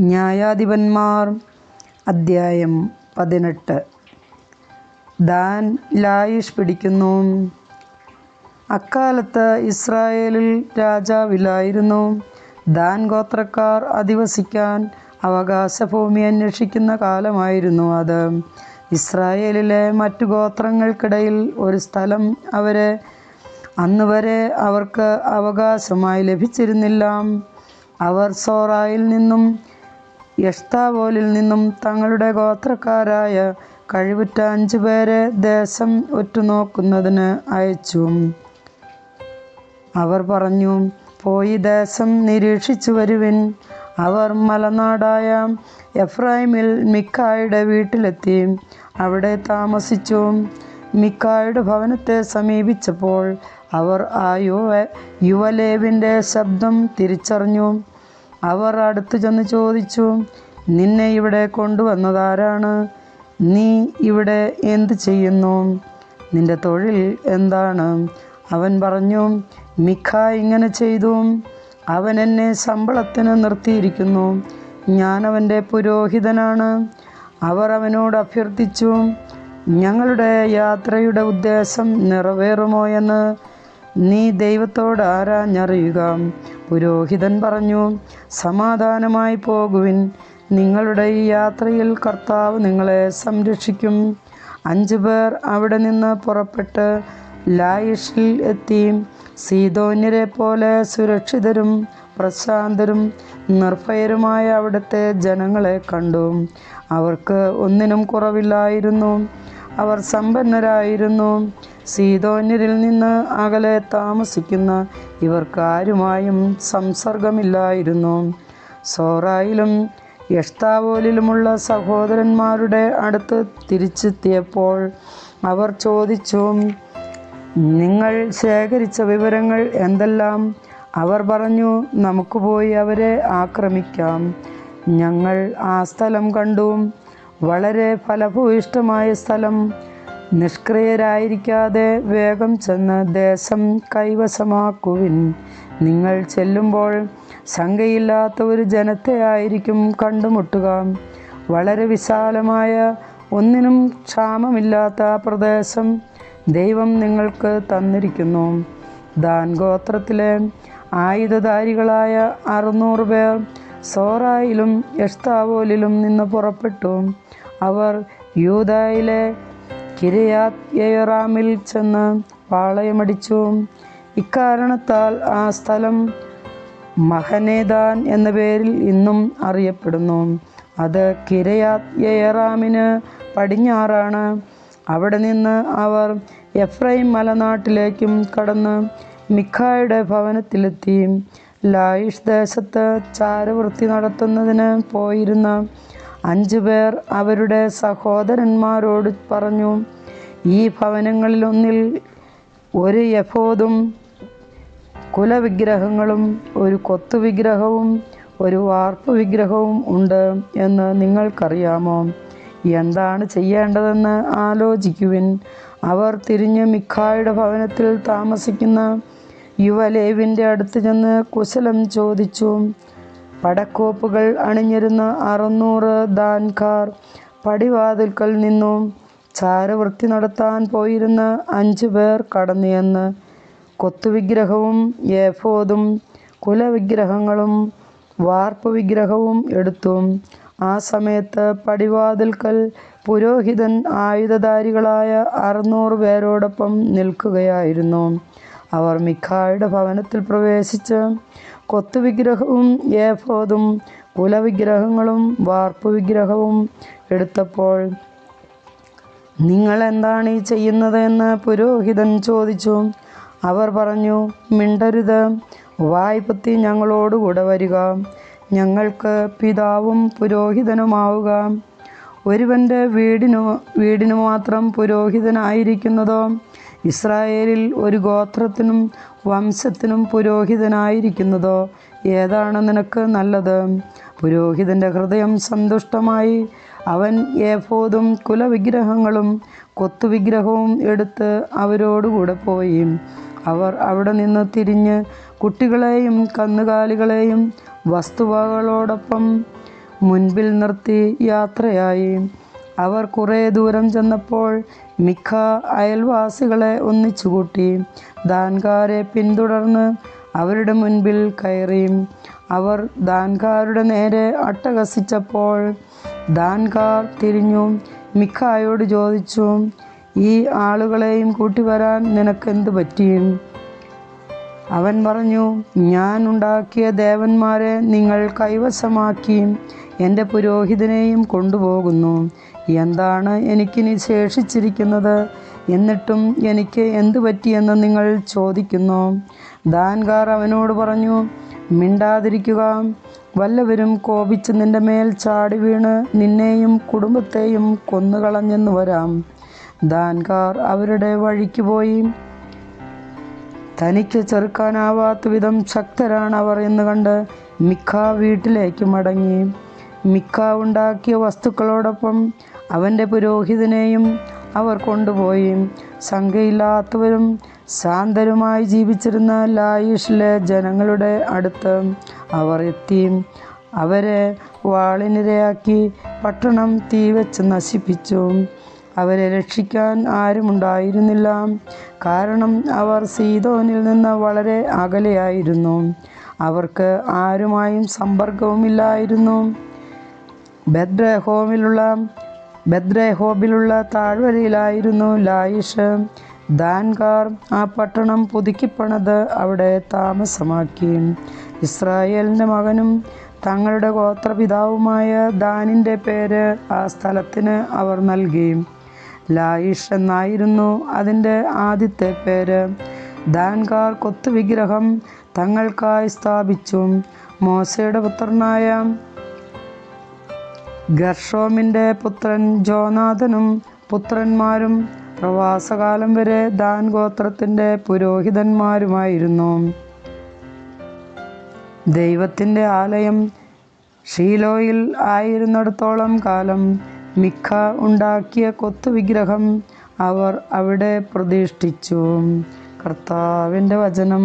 ന്യായാധിപന്മാർ. അദ്ധ്യായം പതിനെട്ട്. ദാൻ ലായിഷ് പിടിക്കുന്നു. അക്കാലത്ത് ഇസ്രായേലിൽ രാജാവില്ലായിരുന്നു. ദാൻ ഗോത്രക്കാർ അധിവസിക്കാൻ അവകാശഭൂമി അന്വേഷിക്കുന്ന കാലമായിരുന്നു അത്. ഇസ്രായേലിലെ മറ്റു ഗോത്രങ്ങൾക്കിടയിൽ ഒരു സ്ഥലം അവരെ അന്ന് വരെ അവർക്ക് അവകാശമായി ലഭിച്ചിരുന്നില്ല. അവർ സോറായിൽ നിന്നും എഷ്താവോലിൽ നിന്നും തങ്ങളുടെ ഗോത്രക്കാരായ കഴിവുറ്റ അഞ്ചു പേരെ ദേശം ഒറ്റുനോക്കുന്നതിന് അയച്ചു. അവർ പറഞ്ഞു പോയി ദേശം നിരീക്ഷിച്ചു വരുവിൻ. അവർ മലനാടായ എഫ്രൈമിൽ മിക്കായുടെ വീട്ടിലെത്തി. അവിടെ താമസിച്ചു. മിക്കായുടെ ഭവനത്തെ സമീപിച്ചപ്പോൾ അവർ ആ യുവ യുവലേവിന്റെ ശബ്ദം തിരിച്ചറിഞ്ഞു. അവർ അടുത്ത് ചെന്ന് ചോദിച്ചു നിന്നെ ഇവിടെ കൊണ്ടുവന്നതാരാണ്? നീ ഇവിടെ എന്ത് ചെയ്യുന്നു? നിന്റെ തൊഴിൽ എന്താണ്? അവൻ പറഞ്ഞു മിഖ ഇങ്ങനെ ചെയ്തു. അവൻ എന്നെ ശമ്പളത്തിന് നിർത്തിയിരിക്കുന്നു. ഞാൻ അവന്റെ പുരോഹിതനാണ്. അവർ അവനോട് അഭ്യർത്ഥിച്ചു ഞങ്ങളുടെ യാത്രയുടെ ഉദ്ദേശം നിറവേറുമോ എന്ന് നീ ദൈവത്തോട് ആരാഞ്ഞറിയുക? പുരോഹിതൻ പറഞ്ഞു സമാധാനമായി പോകുവിൻ. നിങ്ങളുടെ ഈ യാത്രയിൽ കർത്താവ് നിങ്ങളെ സംരക്ഷിക്കും. അഞ്ചു പേർ അവിടെ നിന്ന് പുറപ്പെട്ട് ലായിഷിൽ എത്തി. സീതോന്യരെ പോലെ സുരക്ഷിതരും പ്രശാന്തരും നിർഭയരുമായ അവിടുത്തെ ജനങ്ങളെ കണ്ടു. അവർക്ക് ഒന്നിനും കുറവില്ലായിരുന്നു. അവർ സമ്പന്നരായിരുന്നു. സീതോന്യരിൽ നിന്ന് അകലെ താമസിക്കുന്ന ഇവർക്കാരുമായും സംസർഗമില്ലായിരുന്നു. സോറായിലും എഷ്താവോലിലുമുള്ള സഹോദരന്മാരുടെ അടുത്ത് തിരിച്ചെത്തിയപ്പോൾ അവർ ചോദിച്ചു നിങ്ങൾ ശേഖരിച്ച വിവരങ്ങൾ എന്തെല്ലാം അവർ പറഞ്ഞു നമുക്ക് പോയി അവരെ ആക്രമിക്കാം. ഞങ്ങൾ ആ സ്ഥലം കണ്ടു. വളരെ ഫലഭൂയിഷ്ടമായ സ്ഥലം. നിഷ്ക്രിയരായിരിക്കാതെ വേഗം ചെന്ന് ദേശം കൈവശമാക്കുവിൻ. നിങ്ങൾ ചെല്ലുമ്പോൾ ശങ്കയില്ലാത്ത ഒരു ജനത്തെ ആയിരിക്കും കണ്ടുമുട്ടുക. വളരെ വിശാലമായ ഒന്നിനും ക്ഷാമമില്ലാത്ത പ്രദേശം ദൈവം നിങ്ങൾക്ക് തന്നിരിക്കുന്നു. ദാൻ ഗോത്രത്തിലെ ആയുധധാരികളായ അറുന്നൂറ് പേർ സോറായിലും എഷ്താവോലിലും നിന്ന് പുറപ്പെട്ടു. അവർ യൂതായിലെ കിരിയാത് യറാമിൽ ചെന്ന് പാളയമടിച്ചു. ഇക്കാരണത്താൽ ആ സ്ഥലം മഹനേദാൻ എന്ന പേരിൽ ഇന്നും അറിയപ്പെടുന്നു. അത് കിരയാത്യറാമിന് പടിഞ്ഞാറാണ്. അവിടെ നിന്ന് അവർ എഫ്രൈം മലനാട്ടിലേക്കും കടന്ന് മിഖായുടെ ഭവനത്തിലെത്തി. ലായിഷ് ദേശത്ത് ചാരവൃത്തി നടത്തുന്നതിന് പോയിരുന്ന അഞ്ചു പേർ അവരുടെ സഹോദരന്മാരോട് പറഞ്ഞു ഈ ഭവനങ്ങളിലൊന്നിൽ ഒരു യഫോദും കുലവിഗ്രഹങ്ങളും ഒരു കൊത്തുവിഗ്രഹവും ഒരു വാർപ്പ് വിഗ്രഹവും ഉണ്ട് എന്ന് നിങ്ങൾക്കറിയാമോ? എന്താണ് ചെയ്യേണ്ടതെന്ന് ആലോചിക്കുവിൻ. അവർ തിരിഞ്ഞ് മിക്കായുടെ ഭവനത്തിൽ താമസിക്കുന്ന യുവലേവിന്റെ അടുത്ത് ചെന്ന് കുശലം ചോദിച്ചു പടക്കോപ്പുകൾ അണിഞ്ഞിരുന്ന അറുന്നൂറ് ദാൻകാർ പടിവാതിൽക്കൽ നിന്നും ചാരവൃത്തി നടത്താൻ പോയിരുന്ന അഞ്ചു പേർ കടന്നു കൊത്തുവിഗ്രഹവും ഏഫോദും കുലവിഗ്രഹങ്ങളും വാർപ്പ് വിഗ്രഹവും എടുത്തു. ആ സമയത്ത് പടിവാതിൽക്കൽ പുരോഹിതൻ ആയുധധാരികളായ അറുന്നൂറ് പേരോടൊപ്പം നിൽക്കുകയായിരുന്നു. അവർ മിഖായുടെ ഭവനത്തിൽ പ്രവേശിച്ച് കൊത്തുവിഗ്രഹവും ഏഫോദും കുലവിഗ്രഹങ്ങളും വാർപ്പ് വിഗ്രഹവും എടുത്തപ്പോൾ നിങ്ങൾ എന്താണ് ഈ ചെയ്യുന്നത് എന്ന് പുരോഹിതൻ ചോദിച്ചു. അവർ പറഞ്ഞു മിണ്ടരുത്. വായ്പത്തി ഞങ്ങളോടുകൂടെ വരിക. ഞങ്ങൾക്ക് പിതാവും പുരോഹിതനുമാവുക. ഒരുവന്റെ വീടിനു വീടിനു മാത്രം പുരോഹിതനായിരിക്കുന്നതോ ഇസ്രായേലിൽ ഒരു ഗോത്രത്തിനും വംശത്തിനും പുരോഹിതനായിരിക്കുന്നതോ ഏതാണ് നിനക്ക് നല്ലത്? പുരോഹിതന്റെ ഹൃദയം സന്തുഷ്ടമായി. അവൻ ഏഫോദും കുലവിഗ്രഹങ്ങളും കൊത്തുവിഗ്രഹവും എടുത്ത് അവരോടുകൂടെ പോയി. അവർ അവിടെ നിന്ന് തിരിഞ്ഞ് കുട്ടികളെയും കന്നുകാലികളെയും വസ്തുവകളോടൊപ്പം മുൻപിൽ നിർത്തി യാത്രയായി. അവർ കുറേ ദൂരം ചെന്നപ്പോൾ മിക്ക അയൽവാസികളെ ഒന്നിച്ചുകൂട്ടി. ദാൻകാരെ പിന്തുടർന്ന് അവരുടെ മുൻപിൽ കയറി. അവർ ദാൻകാരുടെ നേരെ അട്ടകസിച്ചപ്പോൾ ദാൻകാർ തിരിഞ്ഞു മിക്കായോട് ചോദിച്ചു ഈ ആളുകളെയും കൂട്ടി വരാൻ നിനക്കെന്ത് പറ്റി? അവൻ പറഞ്ഞു ഞാൻ ഉണ്ടാക്കിയ ദേവന്മാരെ നിങ്ങൾ കൈവശമാക്കി. എന്റെ പുരോഹിതനെയും കൊണ്ടുപോകുന്നു. എന്താണ് എനിക്കിനി ശേഷിച്ചിരിക്കുന്നത്? എന്നിട്ടും എനിക്ക് എന്തു പറ്റിയെന്ന് നിങ്ങൾ ചോദിക്കുന്നു. ദാൻകാർ അവനോട് പറഞ്ഞു മിണ്ടാതിരിക്കുക. വല്ലവരും കോപിച്ച് നിന്റെ മേൽ ചാടി വീണ് നിന്നെയും കുടുംബത്തെയും കൊന്നുകളഞ്ഞെന്ന് വരാം. ദാൻകാർ അവരുടെ വഴിക്ക് പോയി. തനിക്ക് ചെറുക്കാനാവാത്ത വിധം ശക്തരാണ് അവർ എന്ന് കണ്ട് മിക്ക വീട്ടിലേക്ക് മടങ്ങി. മിക്ക ഉണ്ടാക്കിയ വസ്തുക്കളോടൊപ്പം അവന്റെ പുരോഹിതനെയും അവർ കൊണ്ടുപോയി. സംഖ്യയില്ലാത്തവരും ശാന്തരുമായി ജീവിച്ചിരുന്ന ലായിഷിലെ ജനങ്ങളുടെ അടുത്ത് അവർ എത്തി. അവരെ വാളിനിരയാക്കി പട്ടണം തീവച്ച് നശിപ്പിച്ചു. അവരെ രക്ഷിക്കാൻ ആരുമുണ്ടായിരുന്നില്ല. കാരണം അവർ സീതോനിൽ നിന്ന് വളരെ അകലെയായിരുന്നു. അവർക്ക് ആരുമായും സമ്പർക്കവുമില്ലായിരുന്നു. ബദ്രഹോമിലുള്ള ബദ്രഹോബിലുള്ള താഴ്വരയിലായിരുന്നു ലായിഷ്. ദാൻകാർ ആ പട്ടണം പുതുക്കിപ്പണത് അവിടെ താമസമാക്കി. ഇസ്രായേലിന്റെ മകനും തങ്ങളുടെ ഗോത്രപിതാവുമായ ദാനിന്റെ പേര് ആ സ്ഥലത്തിന് അവർ നൽകി. ലായിഷ് എന്നായിരുന്നു അതിന്റെ ആദ്യത്തെ പേര്. ദാൻകാർ കൊത്തുവിഗ്രഹം തങ്ങൾക്കായി സ്ഥാപിച്ചു. മോശയുടെ പുത്രനായ ഗർഷോമിന്റെ പുത്രൻ ജോനാഥനും പുത്രന്മാരും പ്രവാസകാലം വരെ ദാൻ ഗോത്രത്തിന്റെ പുരോഹിതന്മാരുമായിരുന്നു. ദൈവത്തിന്റെ ആലയം ഷീലോയിൽ ആയിരുന്നിടത്തോളം കാലം മിക്ക ഉണ്ടാക്കിയ കൊത്തുവിഗ്രഹം അവർ അവിടെ പ്രതിഷ്ഠിച്ചു. കർത്താവിന്റെ വചനം.